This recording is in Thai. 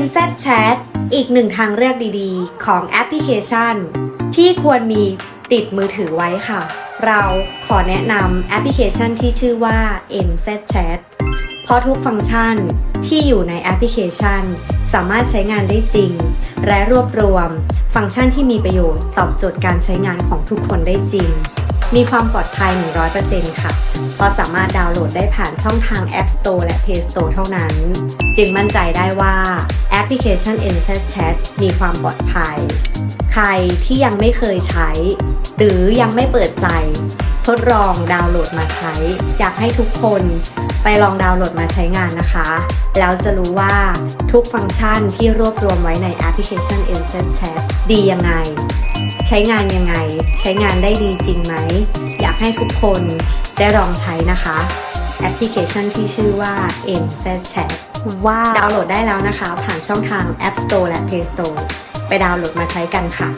NZ Chat อีกหนึ่งทางเลือกดีๆ ของแอปพลิเคชัน ที่ควรมีติดมือถือไว้ค่ะ เราขอแนะนำแอปพลิเคชันที่ชื่อว่า NZ Chat เพราะทุกฟังก์ชันที่อยู่ในแอปพลิเคชัน สามารถใช้งานได้จริง และรวบรวม ฟังก์ชันที่มีประโยชน์ตอบโจทย์การใช้งานของทุกคนได้จริง มีความปลอดภัย 100%ค่ะเพราะสามารถดาวน์โหลดได้ผ่านช่องทาง App Store และ Play Store เท่านั้น จึงมั่นใจได้ว่าแอปพลิเคชัน NZ Chat มีความปลอดภัย ใครที่ยังไม่เคยใช้ หรือยังไม่เปิดใจ ทดลองดาวน์โหลดมาใช้ อยากให้ทุกคนไปลองดาวน์โหลดมาใช้งานนะคะ แล้วจะรู้ว่าทุกฟังก์ชันที่รวบรวมไว้ในแอปพลิเคชัน NZ Chat ดียังไง ใช้งานยังไง ใช้งานได้ดีจริงไหม อยากให้ทุกคนได้ลองใช้นะคะ แอปพลิเคชันที่ชื่อว่า NZ Chat ว้าวดาวน์โหลดได้แล้วนะคะ ผ่านช่องทาง App Store และ Play Store ไปดาวน์โหลดมาใช้กันค่ะ